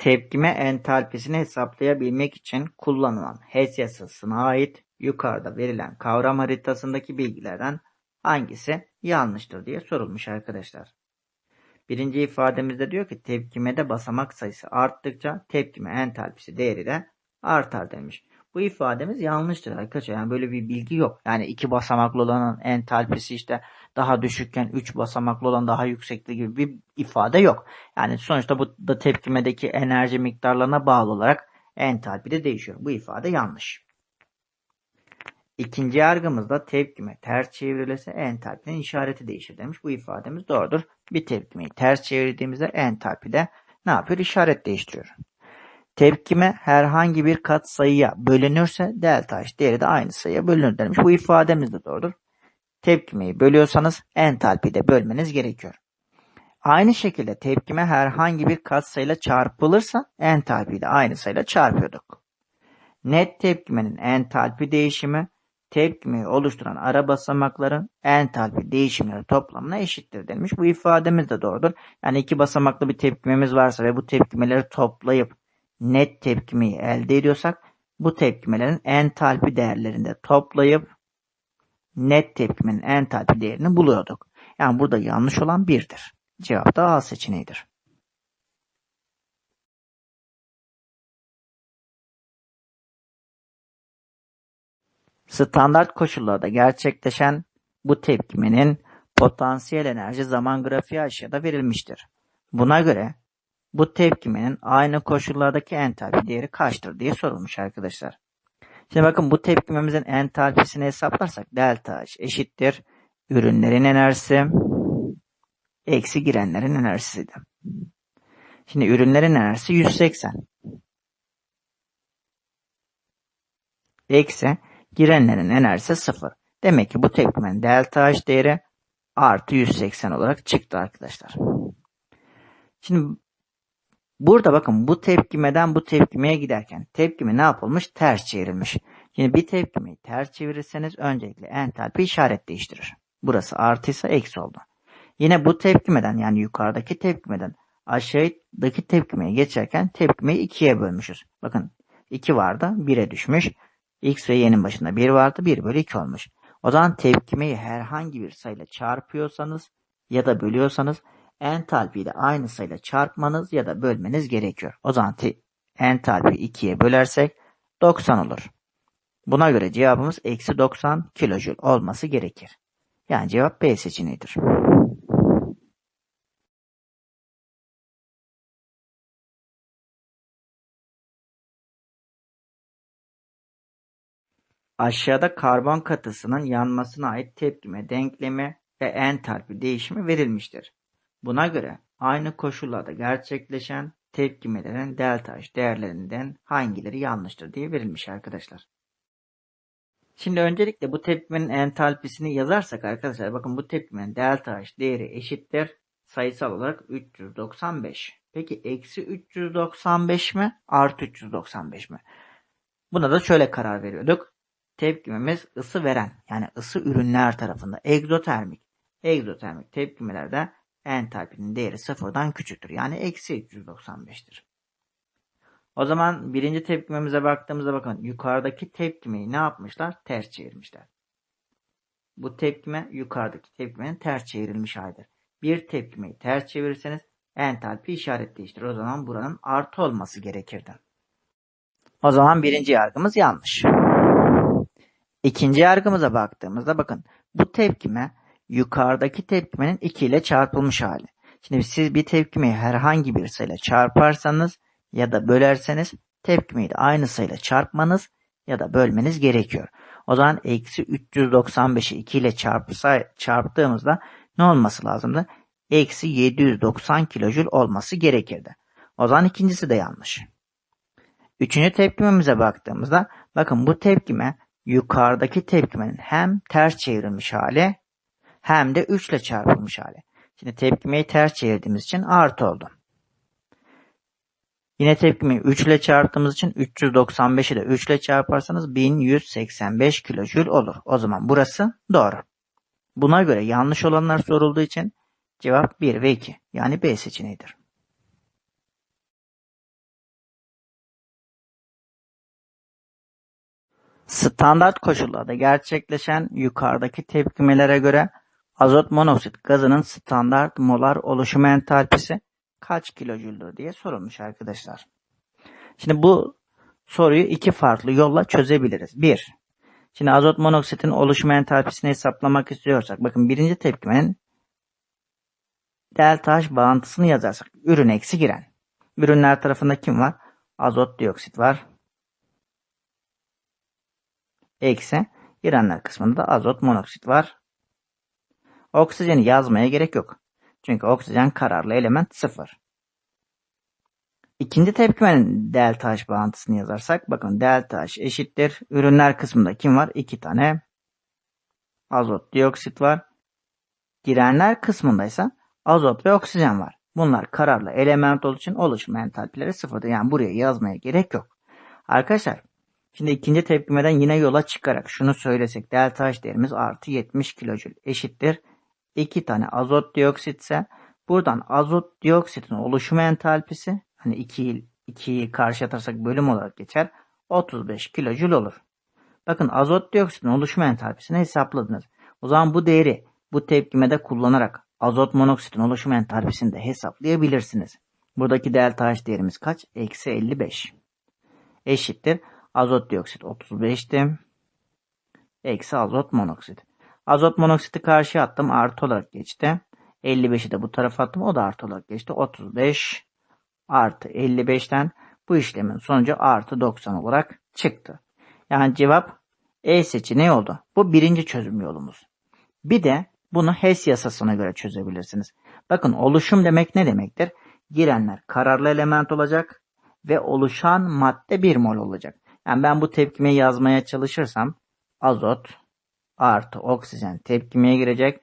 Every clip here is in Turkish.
Tepkime entalpisini hesaplayabilmek için kullanılan HES yasasına ait yukarıda verilen kavram haritasındaki bilgilerden hangisi yanlıştır diye sorulmuş arkadaşlar. Birinci ifademizde diyor ki tepkimede basamak sayısı arttıkça tepkime entalpisi değeri de artar demiş. Bu ifademiz yanlıştır arkadaşlar. Yani böyle bir bilgi yok. Yani iki basamaklı olanın entalpisi işte daha düşükken üç basamaklı olan daha yüksekli gibi bir ifade yok. Yani sonuçta bu da tepkimedeki enerji miktarlarına bağlı olarak entalpi de değişiyor. Bu ifade yanlış. İkinci yargımızda tepkime ters çevrilirse entalpinin işareti değişir demiş. Bu ifademiz doğrudur. Bir tepkimeyi ters çevirdiğimizde entalpi de ne yapıyor? İşaret değiştiriyor. Tepkime herhangi bir kat sayıya bölünürse delta H değeri de aynı sayıya bölünür demiş. Bu ifademiz de doğrudur. Tepkimeyi bölüyorsanız entalpiyi de bölmeniz gerekiyor. Aynı şekilde tepkime herhangi bir kat sayıyla çarpılırsa entalpiyi de aynı sayıyla çarpıyorduk. Net tepkimenin entalpi değişimi tepkimeyi oluşturan ara basamakların entalpi değişimleri toplamına eşittir denmiş. Bu ifademiz de doğrudur. Yani iki basamaklı bir tepkimemiz varsa ve bu tepkimeleri toplayıp net tepkimeyi elde ediyorsak bu tepkimelerin entalpi değerlerinde toplayıp net tepkimenin entalpi değerini buluyorduk. Yani burada yanlış olan 1'dir. Cevap da A seçeneğidir. Standart koşullarda gerçekleşen bu tepkimenin potansiyel enerji zaman grafiği aşağıda verilmiştir. Buna göre bu tepkimenin aynı koşullardaki entalpi değeri kaçtır diye sorulmuş arkadaşlar. Şimdi bakın bu tepkimemizin entalpisini hesaplarsak delta H eşittir ürünlerin enerjisi eksi girenlerin enerjisiydi. Şimdi ürünlerin enerjisi 180. Eksi girenlerin enerjisi 0. Demek ki bu tepkimenin delta H değeri artı 180 olarak çıktı arkadaşlar. Şimdi burada bakın bu tepkimeden bu tepkimeye giderken tepkime ne yapılmış? Ters çevrilmiş. Şimdi bir tepkimeyi ters çevirirseniz öncelikle entalpi işaret değiştirir. Burası artıysa eksi oldu. Yine bu tepkimeden yani yukarıdaki tepkimeden aşağıdaki tepkimeye geçerken tepkimeyi ikiye bölmüşüz. Bakın 2 vardı 1'e düşmüş. X ve y'nin başında 1 vardı 1 bölü 2 olmuş. O zaman tepkimeyi herhangi bir sayıyla çarpıyorsanız ya da bölüyorsanız entalpiyi de aynı sayıyla çarpmanız ya da bölmeniz gerekiyor. O zaman entalpi 2'ye bölersek 90 olur. Buna göre cevabımız eksi 90 kilojül olması gerekir. Yani cevap B seçeneğidir. Aşağıda karbon katısının yanmasına ait tepkime denklemi ve entalpi değişimi verilmiştir. Buna göre aynı koşullarda gerçekleşen tepkimelerin delta H değerlerinden hangileri yanlıştır diye verilmiş arkadaşlar. Şimdi öncelikle bu tepkimenin entalpisini yazarsak arkadaşlar bakın bu tepkimenin delta H değeri eşittir sayısal olarak 395. Peki eksi 395 mi artı 395 mi? Buna da şöyle karar veriyorduk. Tepkimemiz ısı veren yani ısı ürünler tarafında egzotermik. Egzotermik tepkimelerde entalpinin değeri sıfırdan küçüktür. Yani eksi 395'tir. O zaman birinci tepkimemize baktığımızda bakın yukarıdaki tepkimeyi ne yapmışlar? Ters çevirmişler. Bu tepkime yukarıdaki tepkimenin ters çevrilmiş halidir. Bir tepkimeyi ters çevirirseniz entalpi işaret değiştirir. O zaman buranın artı olması gerekirdi. O zaman birinci yargımız yanlış. İkinci yargımıza baktığımızda bakın bu tepkime yukarıdaki tepkimenin 2 ile çarpılmış hali. Şimdi siz bir tepkimeyi herhangi bir sayıyla çarparsanız ya da bölerseniz tepkimeyi de aynı sayıyla çarpmanız ya da bölmeniz gerekiyor. O zaman eksi 395'i 2 ile çarpsa, çarptığımızda ne olması lazımdı? Eksi 790 kilojül olması gerekirdi. O zaman ikincisi de yanlış. Üçüncü tepkimemize baktığımızda bakın bu tepkime yukarıdaki tepkimenin hem ters çevrilmiş hali hem de 3 ile çarpılmış hali. Şimdi tepkimeyi ters çevirdiğimiz için artı oldu. Yine tepkimeyi 3 ile çarptığımız için 395'i de 3 ile çarparsanız 1185 kilojül olur. O zaman burası doğru. Buna göre yanlış olanlar sorulduğu için cevap 1 ve 2 yani B seçeneğidir. Standart koşullarda gerçekleşen yukarıdaki tepkimelere göre azot monoksit gazının standart molar oluşum entalpisi kaç kilojüldür diye sorulmuş arkadaşlar. Şimdi bu soruyu iki farklı yolla çözebiliriz. Bir, şimdi azot monoksitin oluşum entalpisini hesaplamak istiyorsak, bakın birinci tepkimenin delta H bağıntısını yazarsak, ürün eksi giren. Ürünler tarafında kim var? Azot dioksit var. Eksi girenler kısmında da azot monoksit var. Oksijeni yazmaya gerek yok. Çünkü oksijen kararlı element sıfır. İkinci tepkimenin delta H bağıntısını yazarsak bakın delta H eşittir. Ürünler kısmında kim var? İki tane azot dioksit var. Girenler kısmında ise azot ve oksijen var. Bunlar kararlı element olduğu için oluşum entalpileri sıfırdır. Yani buraya yazmaya gerek yok. Arkadaşlar şimdi ikinci tepkimeden yine yola çıkarak şunu söylesek delta H değerimiz artı 70 kilojül eşittir. 2 tane azot dioksit ise buradan azot dioksitin oluşum entalpisi hani 2'yi 2'yi karşı bölüm olarak geçer. 35 kilojül olur. Bakın azot dioksitin oluşum entalpisini hesapladınız. O zaman bu değeri bu tepkimede kullanarak azot monoksitin oluşum entalpisini de hesaplayabilirsiniz. Buradaki delta H değerimiz kaç? Eksi 55. Eşittir. Azot dioksit 35'ti. Eksi azot monoksit. Azot monoksiti karşıya attım. Artı olarak geçti. 55'i de bu tarafa attım. O da artı olarak geçti. 35 artı 55'ten bu işlemin sonucu artı 90 olarak çıktı. Yani cevap E seçeneği oldu. Bu birinci çözüm yolumuz. Bir de bunu HES yasasına göre çözebilirsiniz. Bakın oluşum demek ne demektir? Girenler kararlı element olacak ve oluşan madde 1 mol olacak. Yani ben bu tepkimeyi yazmaya çalışırsam azot artı oksijen tepkimeye girecek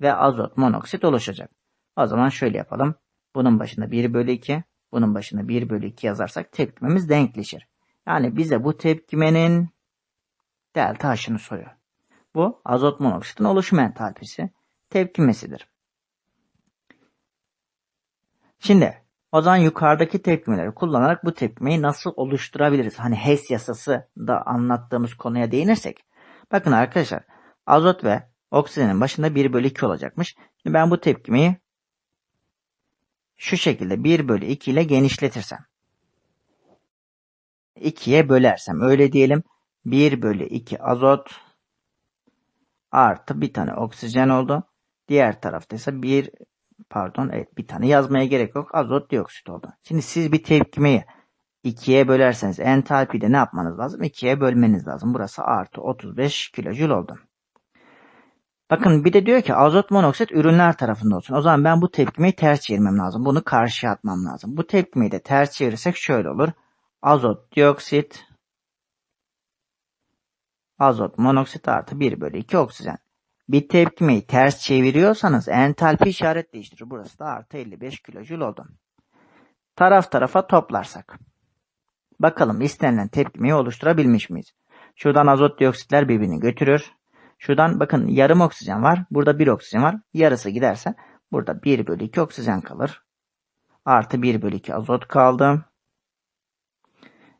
ve azot monoksit oluşacak. O zaman şöyle yapalım. Bunun başında 1 bölü 2, bunun başına 1 bölü 2 yazarsak tepkimemiz denkleşir. Yani bize bu tepkimenin delta H'ını soruyor. Bu azot monoksitin oluşum entalpisi tepkimesidir. Şimdi o zaman yukarıdaki tepkimeleri kullanarak bu tepkimeyi nasıl oluşturabiliriz? Hani HES yasası da anlattığımız konuya değinirsek. Bakın arkadaşlar azot ve oksijenin başında 1 bölü 2 olacakmış. Şimdi ben bu tepkimeyi şu şekilde 1 bölü 2 ile genişletirsem. 2'ye bölersem öyle diyelim. 1 bölü 2 azot artı bir tane oksijen oldu. Diğer tarafta ise bir pardon evet bir tane yazmaya gerek yok. Azot dioksit oldu. Şimdi siz bir tepkimeyi 2'ye bölerseniz entalpide ne yapmanız lazım? 2'ye bölmeniz lazım. Burası artı 35 kilojül oldu. Bakın bir de diyor ki azot monoksit ürünler tarafında olsun. O zaman ben bu tepkimeyi ters çevirmem lazım. Bunu karşıya atmam lazım. Bu tepkimeyi de ters çevirirsek şöyle olur. Azot dioksit azot monoksit artı 1 bölü 2 oksijen. Bir tepkimeyi ters çeviriyorsanız entalpi işaret değiştirir. Burası da artı 55 kilojül oldu. Taraf tarafa toplarsak. Bakalım istenilen tepkimeyi oluşturabilmiş miyiz? Şuradan azot dioksitler birbirini götürür. Şuradan bakın yarım oksijen var. Burada bir oksijen var. Yarısı giderse burada 1 bölü 2 oksijen kalır. Artı 1 bölü 2 azot kaldı.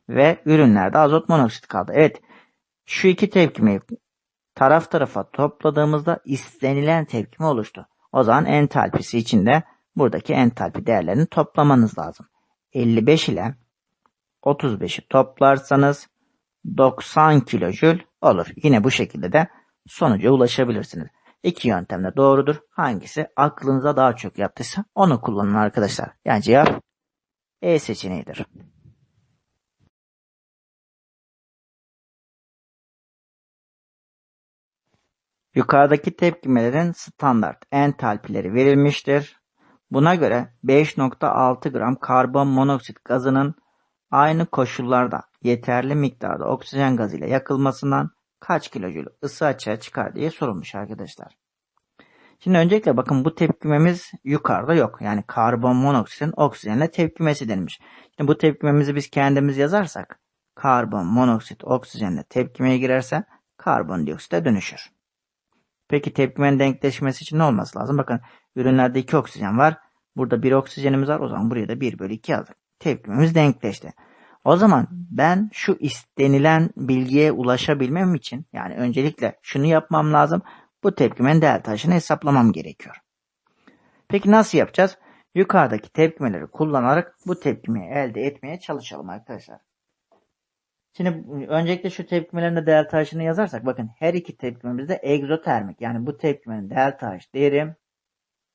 Ve ürünlerde azot monoksit kaldı. Evet şu iki tepkimeyi taraf tarafa topladığımızda istenilen tepkime oluştu. O zaman entalpisi içinde buradaki entalpi değerlerini toplamanız lazım. 55 ile 35'i toplarsanız 90 kilojül olur. Yine bu şekilde de sonuca ulaşabilirsiniz. İki yöntem de doğrudur. Hangisi aklınıza daha çok yattıysa onu kullanın arkadaşlar. Yani cevap E seçeneğidir. Yukarıdaki tepkimelerin standart entalpileri verilmiştir. Buna göre 5.6 gram karbon monoksit gazının aynı koşullarda yeterli miktarda oksijen gazıyla yakılmasından kaç kilojül ısı açığa çıkar diye sorulmuş arkadaşlar. Şimdi öncelikle bakın bu tepkimemiz yukarıda yok. Yani karbon monoksitin oksijenle tepkimesi denilmiş. Şimdi bu tepkimemizi biz kendimiz yazarsak karbon monoksit oksijenle tepkimeye girerse karbondioksite dönüşür. Peki tepkimenin denkleşmesi için ne olması lazım? Bakın ürünlerde 2 oksijen var. Burada bir oksijenimiz var. O zaman buraya da 1 bölü 2 yazdık. Tepkimemiz denkleşti. O zaman ben şu istenilen bilgiye ulaşabilmem için yani öncelikle şunu yapmam lazım. Bu tepkimenin değer taşını hesaplamam gerekiyor. Peki nasıl yapacağız? Yukarıdaki tepkimeleri kullanarak bu tepkimeyi elde etmeye çalışalım arkadaşlar. Şimdi öncelikle şu tepkimelerin de değer taşını yazarsak bakın her iki tepkimemiz de egzotermik. Yani bu tepkimenin değer taş değeri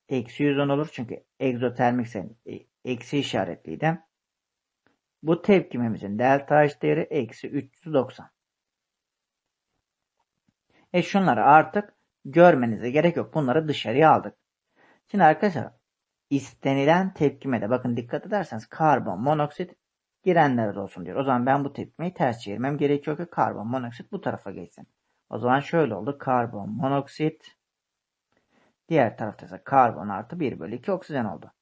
eksi 110 olur. Çünkü egzotermikse eksi işaretliydi. Bu tepkimemizin delta H değeri eksi 390. E şunları artık görmenize gerek yok. Bunları dışarıya aldık. Şimdi arkadaşlar istenilen tepkimede bakın dikkat ederseniz karbon monoksit girenlerde olsun diyor. O zaman ben bu tepkimeyi ters çevirmem gerekiyor ki karbon monoksit bu tarafa geçsin. O zaman şöyle oldu. Karbon monoksit diğer tarafta ise karbon artı 1 bölü 2 oksijen oldu.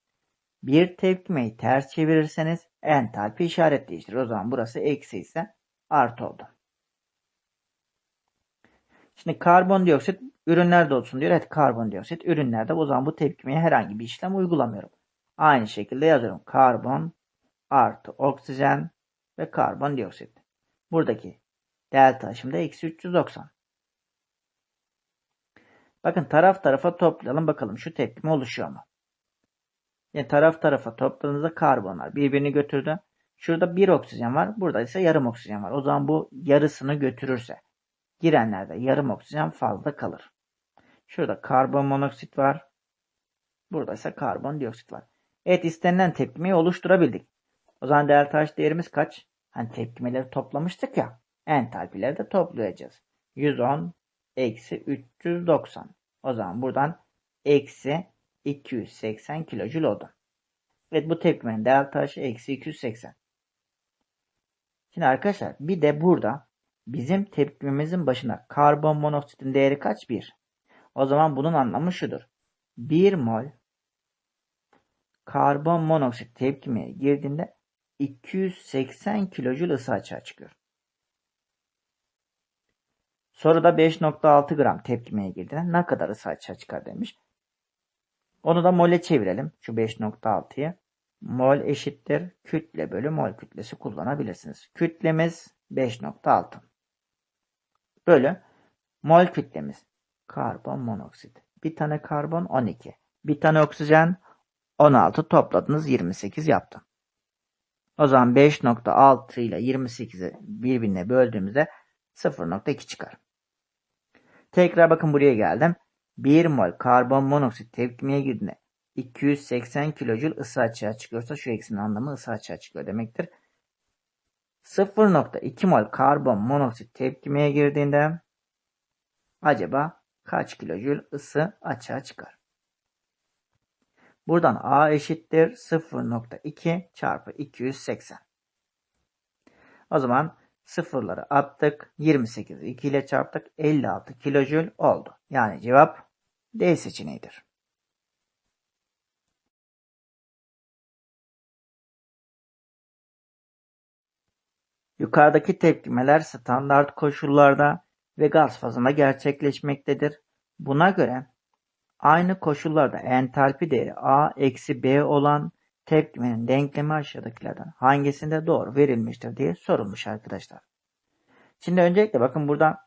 Bir tepkimeyi ters çevirirseniz entalpi işaret değiştirir. O zaman burası eksi ise artı oldu. Şimdi karbondioksit ürünlerde olsun diyor. Evet karbondioksit ürünlerde. O zaman bu tepkimeye herhangi bir işlem uygulamıyorum. Aynı şekilde yazıyorum. Karbon artı oksijen ve karbondioksit. Buradaki delta aşımda eksi 390. Bakın taraf tarafa toplayalım bakalım şu tepkime oluşuyor mu? Yani taraf tarafa topladığınızda karbonlar birbirini götürdü. Şurada bir oksijen var. Burada ise yarım oksijen var. O zaman bu yarısını götürürse girenlerde yarım oksijen fazla kalır. Şurada karbon monoksit var. Burada ise karbon dioksit var. Evet istenilen tepkimeyi oluşturabildik. O zaman delta H değerimiz kaç? Hani tepkimeleri toplamıştık ya. Entalpileri de toplayacağız. 110 eksi 390. O zaman buradan eksi 280 kilojül oldu. Evet bu tepkimenin delta H eksi 280. Şimdi arkadaşlar bir de burada bizim tepkimemizin başına karbon monoksitin değeri kaç? 1. O zaman bunun anlamı şudur. 1 mol karbon monoksit tepkimeye girdiğinde 280 kilojül ısı açığa çıkıyor. Soruda 5.6 gram tepkimeye girdiğinde ne kadar ısı açığa çıkar demiş. Onu da mole çevirelim. Şu 5.6'yı. Mol eşittir kütle bölü mol kütlesi kullanabilirsiniz. Kütlemiz 5.6. Bölü mol kütlemiz karbon monoksit. Bir tane karbon 12. Bir tane oksijen 16 topladınız 28 yaptı. O zaman 5.6 ile 28'i birbirine böldüğümüzde 0.2 çıkar. Tekrar bakın buraya geldim. 1 mol karbon monoksit tepkimeye girdiğinde 280 kilojül ısı açığa çıkıyorsa şu eksinin anlamı ısı açığa çıkıyor demektir. 0.2 mol karbon monoksit tepkimeye girdiğinde acaba kaç kilojül ısı açığa çıkar? Buradan A eşittir 0.2 çarpı 280. O zaman Sıfırları attık. 28'i 2 ile çarptık. 56 kilojül oldu. Yani cevap D seçeneğidir. Yukarıdaki tepkimeler standart koşullarda ve gaz fazında gerçekleşmektedir. Buna göre aynı koşullarda entalpi değeri A eksi B olan tepkimenin denklemi aşağıdakilerden hangisinde doğru verilmiştir diye sorulmuş arkadaşlar. Şimdi öncelikle bakın burada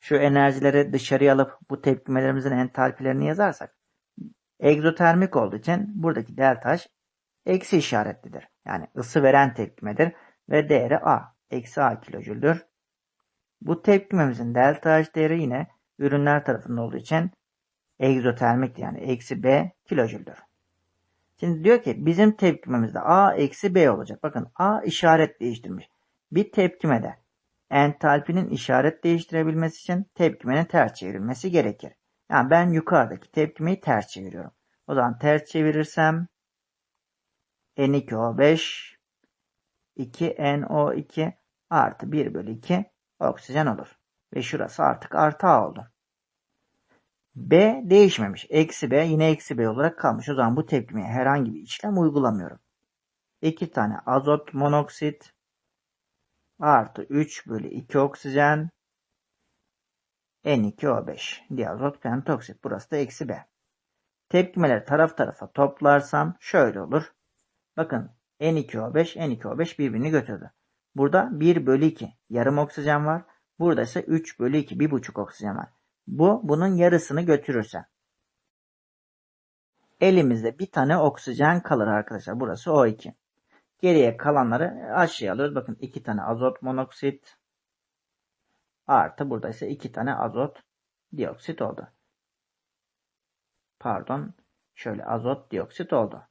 şu enerjileri dışarıya alıp bu tepkimelerimizin entalpilerini yazarsak egzotermik olduğu için buradaki delta H eksi işaretlidir. Yani ısı veren tepkimedir ve değeri A. Eksi A kilojüldür. Bu tepkimemizin delta H değeri yine ürünler tarafında olduğu için egzotermik yani eksi B kilojüldür. Şimdi diyor ki bizim tepkimemizde A eksi B olacak. Bakın A işaret değiştirmiş. Bir tepkimede entalpinin işaret değiştirebilmesi için tepkimenin ters çevrilmesi gerekir. Yani ben yukarıdaki tepkimeyi ters çeviriyorum. O zaman ters çevirirsem N2O5 2NO2 artı 1 bölü 2 oksijen olur. Ve şurası artık artı A oldu. B değişmemiş. Eksi B yine eksi B olarak kalmış. O zaman bu tepkimeye herhangi bir işlem uygulamıyorum. 2 tane azot monoksit artı 3 bölü 2 oksijen N2O5 diazot pentoksit. Burası da eksi B. Tepkimeleri taraf tarafa toplarsam şöyle olur. Bakın N2O5, N2O5 birbirini götürdü. Burada 1 bölü 2 yarım oksijen var. Burada ise 3 bölü 2 1,5 oksijen var. Bu bunun yarısını götürürse. Elimizde bir tane oksijen kalır arkadaşlar. Burası O2. Geriye kalanları aşağıya alıyoruz. Bakın 2 tane azot monoksit artı burada ise 2 tane azot dioksit oldu. Pardon. Şöyle azot dioksit oldu.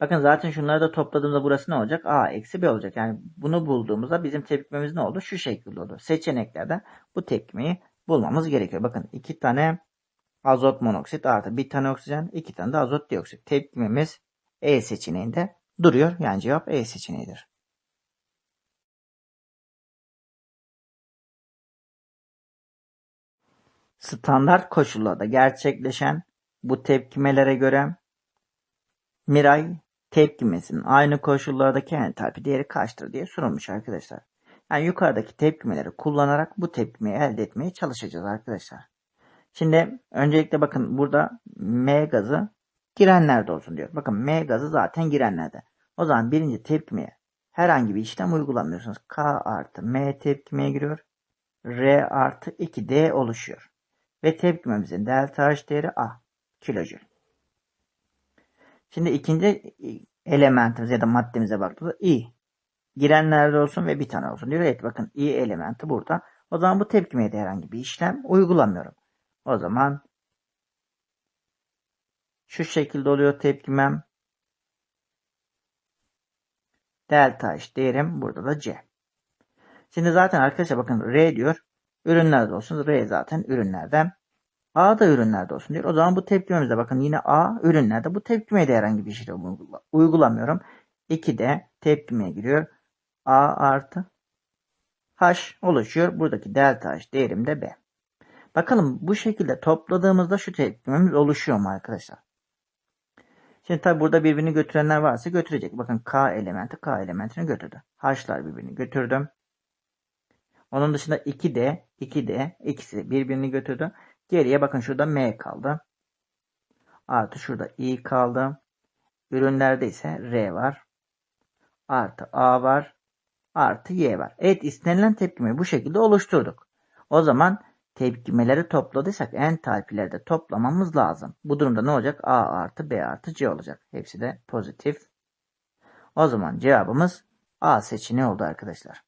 Bakın zaten şunları da topladığımızda burası ne olacak? A eksi B olacak. Yani bunu bulduğumuzda bizim tepkimemiz ne oldu? Şu şekilde oldu. Seçeneklerden bu tepkimeyi bulmamız gerekiyor. Bakın iki tane azot monoksit artı bir tane oksijen, iki tane de azot dioksit. Tepkimemiz E seçeneğinde duruyor. Yani cevap E seçeneğidir. Standart koşullarda gerçekleşen bu tepkimelere göre Miray tepkimesinin aynı koşullardaki entalpi değeri kaçtır diye sorulmuş arkadaşlar. Yani yukarıdaki tepkimeleri kullanarak bu tepkimeyi elde etmeye çalışacağız arkadaşlar. Şimdi öncelikle bakın burada M gazı girenlerde olsun diyor. Bakın M gazı zaten girenlerde. O zaman birinci tepkimeye herhangi bir işlem uygulamıyorsunuz. K artı M tepkimeye giriyor. R artı 2D oluşuyor. Ve tepkimemizin delta H değeri A kilojül. Şimdi ikinci elementimiz ya da maddemize baktığımızda I. Girenlerde olsun ve bir tane olsun diyor. Evet bakın I elementi burada. O zaman bu tepkimeye de herhangi bir işlem uygulamıyorum. O zaman şu şekilde oluyor tepkimem. Delta H değerim burada da C. Şimdi zaten arkadaşlar bakın R diyor. Ürünlerde olsun. R zaten ürünlerden. A da ürünlerde olsun diyor. O zaman bu tepkimemizde bakın yine A ürünlerde. Bu tepkimeye de herhangi bir şey uygulamıyorum. 2 de tepkimeye giriyor. A artı H oluşuyor. Buradaki delta H değerim de B. Bakalım bu şekilde topladığımızda şu tepkimemiz oluşuyor mu arkadaşlar? Şimdi tabi burada birbirini götürenler varsa götürecek. Bakın K elementi K elementini götürdü. H'lar birbirini götürdüm. Onun dışında 2D, 2D ikisi birbirini götürdü. Geriye bakın şurada M kaldı. Artı şurada I kaldı. Ürünlerde ise R var. Artı A var. Artı Y var. Evet istenilen tepkimeyi bu şekilde oluşturduk. O zaman tepkimeleri topladıysak entalpileri de toplamamız lazım. Bu durumda ne olacak? A artı B artı C olacak. Hepsi de pozitif. O zaman cevabımız A seçeneği oldu arkadaşlar.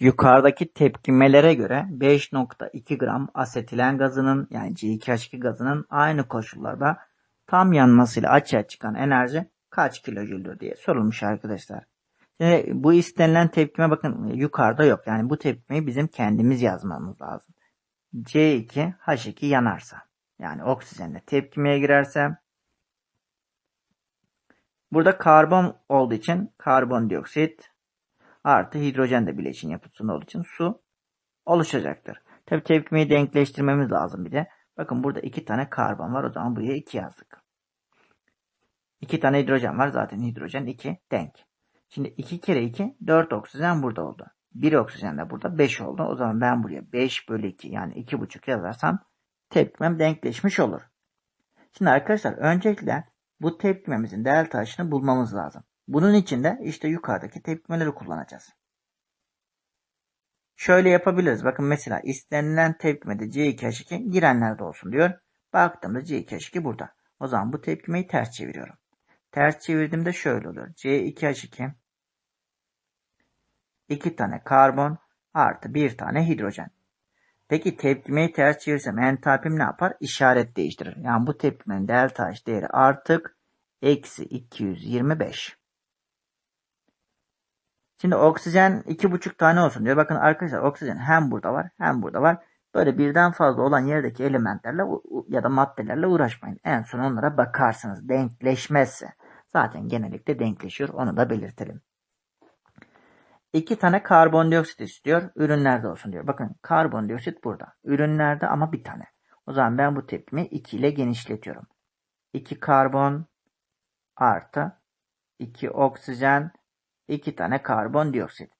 Yukarıdaki tepkimelere göre 5.2 gram asetilen gazının yani C2H2 gazının aynı koşullarda tam yanmasıyla açığa çıkan enerji kaç kilojüldür diye sorulmuş arkadaşlar. Şimdi bu istenilen tepkime bakın yukarıda yok. Yani bu tepkimeyi bizim kendimiz yazmamız lazım. C2H2 yanarsa yani oksijenle tepkimeye girerse burada karbon olduğu için karbondioksit artı hidrojen de bileşin yapısında olduğu için su oluşacaktır. Tabi tepkimeyi denkleştirmemiz lazım bir de. Bakın burada iki tane karbon var. O zaman buraya iki yazdık. İki tane hidrojen var. Zaten hidrojen iki denk. Şimdi iki kere iki dört oksijen burada oldu. Bir oksijen de burada beş oldu. O zaman ben buraya beş bölü iki yani iki buçuk yazarsam tepkimem denkleşmiş olur. Şimdi arkadaşlar öncelikle bu tepkimemizin delta taşını bulmamız lazım. Bunun için de işte yukarıdaki tepkimeleri kullanacağız. Şöyle yapabiliriz. Bakın mesela istenilen tepkimede C2H2 girenlerde olsun diyor. Baktığımda C2H2 burada. O zaman bu tepkimeyi ters çeviriyorum. Ters çevirdiğimde şöyle oluyor. C2H2 2 tane karbon artı 1 tane hidrojen. Peki tepkimeyi ters çevirsem entalpim ne yapar? İşaret değiştirir. Yani bu tepkimenin delta H değeri artık eksi 225. Şimdi oksijen iki buçuk tane olsun diyor. Bakın arkadaşlar oksijen hem burada var hem burada var. Böyle birden fazla olan yerdeki elementlerle ya da maddelerle uğraşmayın. En son onlara bakarsınız. Denkleşmezse. Zaten genellikle denkleşiyor. Onu da belirtelim. İki tane karbondioksit istiyor. Ürünlerde olsun diyor. Bakın karbondioksit burada. Ürünlerde ama bir tane. O zaman ben bu tepkimi 2 ile genişletiyorum. 2 karbon artı 2 oksijen 2 tane karbondioksit.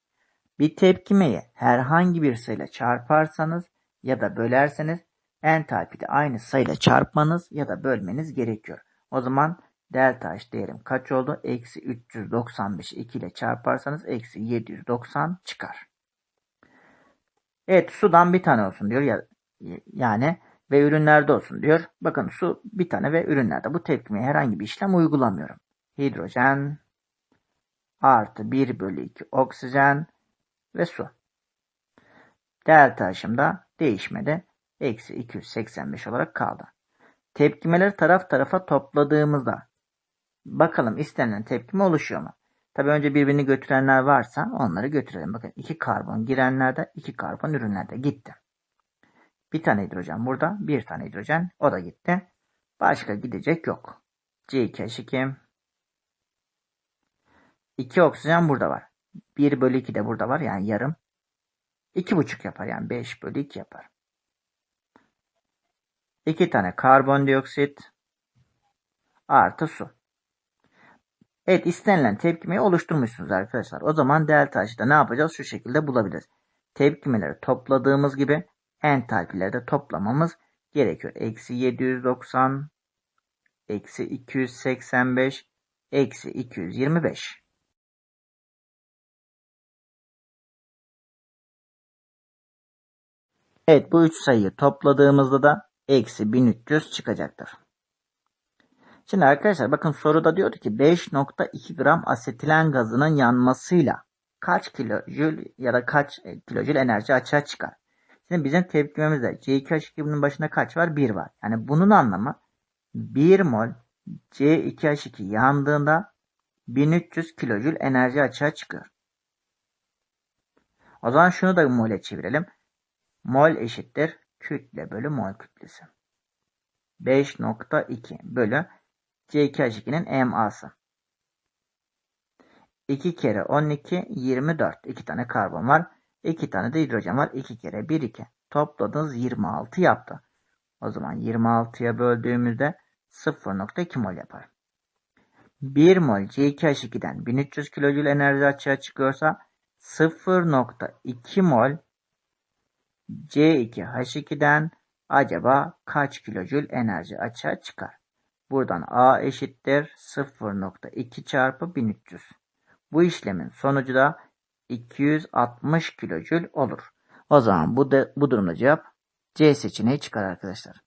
Bir tepkimeyi herhangi bir sayıyla çarparsanız ya da bölerseniz entalpide aynı sayıyla çarpmanız ya da bölmeniz gerekiyor. O zaman delta H değerim kaç oldu? Eksi 395'i 2 ile çarparsanız eksi 790 çıkar. Evet sudan bir tane olsun diyor ya yani ve ürünlerde olsun diyor. Bakın su bir tane ve ürünlerde bu tepkimeye herhangi bir işlem uygulamıyorum. Hidrojen artı 1 bölü 2 oksijen ve su. Delta H'ımda değişmedi. Eksi 285 olarak kaldı. Tepkimeleri taraf tarafa topladığımızda bakalım istenilen tepkime oluşuyor mu? Tabi önce birbirini götürenler varsa onları götürelim. Bakın iki karbon girenlerde, iki karbon ürünlerde gitti. Bir tane hidrojen burada, bir tane hidrojen o da gitti. Başka gidecek yok. C2H2 2 oksijen burada var. 1 bölü 2 de burada var yani yarım. 2,5 yapar yani 5 bölü 2 yapar. 2 tane karbondioksit artı su. Evet istenilen tepkimeyi oluşturmuşsunuz arkadaşlar. O zaman delta H'da ne yapacağız? Şu şekilde bulabiliriz. Tepkimeleri topladığımız gibi entalpileri de toplamamız gerekiyor. Eksi 790, eksi 285, eksi 225. Evet bu üç sayıyı topladığımızda da eksi 1300 çıkacaktır. Şimdi arkadaşlar bakın soruda diyordu ki 5.2 gram asetilen gazının yanmasıyla kaç kilojül ya da kaç e, kilojül enerji açığa çıkar? Şimdi bizim tepkimemizde C2H2'nin başında kaç var? 1 var. Yani bunun anlamı 1 mol C2H2 yandığında 1300 kilojül enerji açığa çıkıyor. O zaman şunu da mole çevirelim. Mol eşittir kütle bölü mol kütlesi. 5.2 bölü C2H2'nin MA'sı. 2 kere 12 24. 2 tane karbon var. 2 tane de hidrojen var. 2 kere 1 2. Topladığınız 26 yaptı. O zaman 26'ya böldüğümüzde 0.2 mol yapar. 1 mol C2H2'den 1300 kilojül enerji açığa çıkıyorsa 0.2 mol C2H2'den acaba kaç kilojül enerji açığa çıkar? Buradan A eşittir 0.2 çarpı 1300. Bu işlemin sonucu da 260 kilojül olur. O zaman bu, de, bu durumda cevap C seçeneği çıkar arkadaşlar.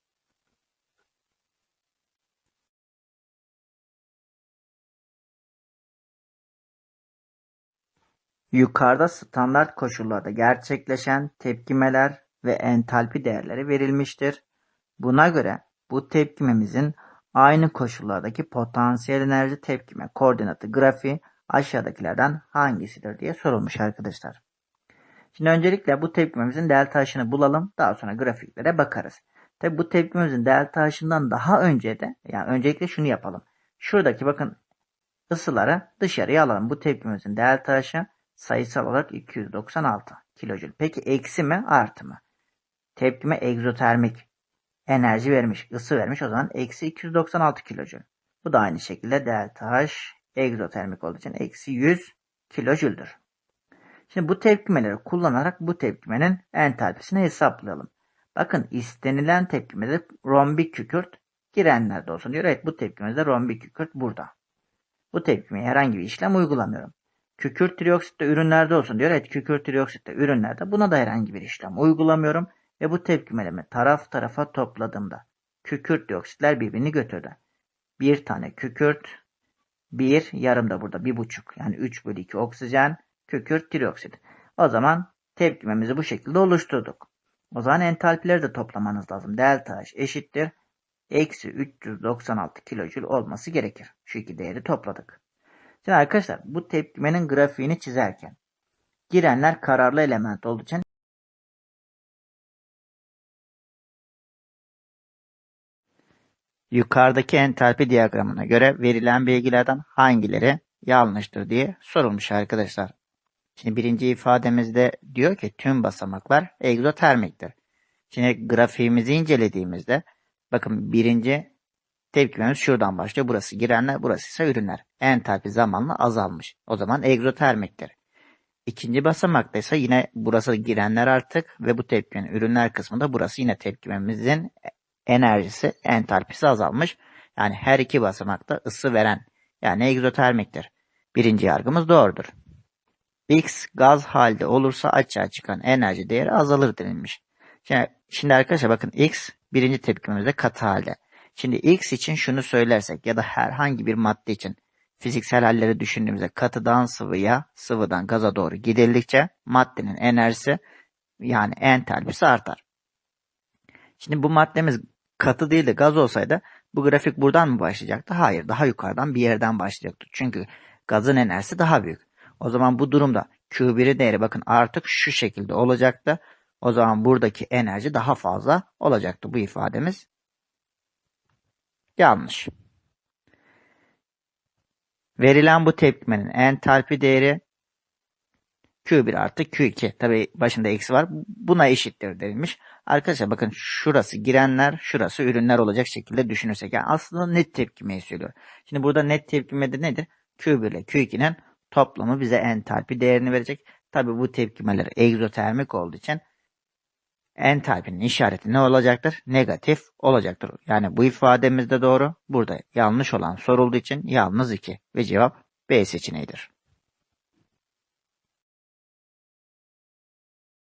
Yukarıda standart koşullarda gerçekleşen tepkimeler ve entalpi değerleri verilmiştir. Buna göre bu tepkimemizin aynı koşullardaki potansiyel enerji tepkime koordinatı grafiği aşağıdakilerden hangisidir diye sorulmuş arkadaşlar. Şimdi öncelikle bu tepkimemizin delta H'ını bulalım. Daha sonra grafiklere bakarız. Tabi bu tepkimemizin delta H'ından daha önce de yani öncelikle şunu yapalım. Şuradaki bakın ısıları dışarıya alalım. Bu tepkimemizin delta H'ı sayısal olarak 296 kilojül. Peki eksi mi artı mı? Tepkime egzotermik enerji vermiş, ısı vermiş. O zaman eksi 296 kilojül. Bu da aynı şekilde delta H egzotermik olduğu için eksi 100 kilojüldür. Şimdi bu tepkimeleri kullanarak bu tepkimenin entalpisini hesaplayalım. Bakın istenilen tepkimede rombik kükürt girenlerde olsun diyor. Evet bu tepkimizde rombik kükürt burada. Bu tepkimeye herhangi bir işlem uygulamıyorum. Kükürt trioksit de ürünlerde olsun diyor. Evet kükürt trioksit de ürünlerde. Buna da herhangi bir işlem uygulamıyorum. Ve bu tepkimelemi taraf tarafa topladığımda kükürt dioksitler birbirini götürdü. Bir tane kükürt, bir yarım da burada bir buçuk yani 3 bölü 2 oksijen, kükürt trioksit. O zaman tepkimemizi bu şekilde oluşturduk. O zaman entalpileri de toplamanız lazım. Delta H eşittir. Eksi 396 kilojül olması gerekir. Şu iki değeri topladık. Şimdi arkadaşlar bu tepkimenin grafiğini çizerken girenler kararlı element olduğu için Yukarıdaki entalpi diyagramına göre verilen bilgilerden hangileri yanlıştır diye sorulmuş arkadaşlar. Şimdi birinci ifademizde diyor ki tüm basamaklar egzotermiktir. Şimdi grafiğimizi incelediğimizde bakın birinci tepkimemiz şuradan başlıyor. Burası girenler, burası ise ürünler. Entalpi zamanla azalmış. O zaman egzotermiktir. İkinci basamakta ise yine burası girenler artık ve bu tepkimenin ürünler kısmında burası yine tepkimemizin enerjisi, entalpisi azalmış. Yani her iki basamakta ısı veren yani egzotermiktir. Birinci yargımız doğrudur. X gaz halde olursa açığa çıkan enerji değeri azalır denilmiş. Şimdi, şimdi arkadaşlar bakın X birinci tepkimemizde katı halde. Şimdi X için şunu söylersek ya da herhangi bir madde için fiziksel halleri düşündüğümüzde katıdan sıvıya, sıvıdan gaza doğru gidildikçe maddenin enerjisi yani entalpisi artar. Şimdi bu maddemiz katı değil de gaz olsaydı bu grafik buradan mı başlayacaktı? Hayır, daha yukarıdan bir yerden başlayacaktı. Çünkü gazın enerjisi daha büyük. O zaman bu durumda Q1'i değeri bakın artık şu şekilde olacaktı. O zaman buradaki enerji daha fazla olacaktı. Bu ifademiz yanlış. Verilen bu tepkimenin entalpi değeri Q1 artı Q2. Tabi başında eksi var. Buna eşittir denilmiş. Arkadaşlar bakın şurası girenler, şurası ürünler olacak şekilde düşünürsek. Yani aslında net tepkimeyi söylüyor. Şimdi burada net tepkime de nedir? Q1 ile Q2'nin toplamı bize entalpi değerini verecek. Tabi bu tepkimeler egzotermik olduğu için entalpinin işareti ne olacaktır? Negatif olacaktır. Yani bu ifademiz de doğru. Burada yanlış olan sorulduğu için yalnız 2 ve cevap B seçeneğidir.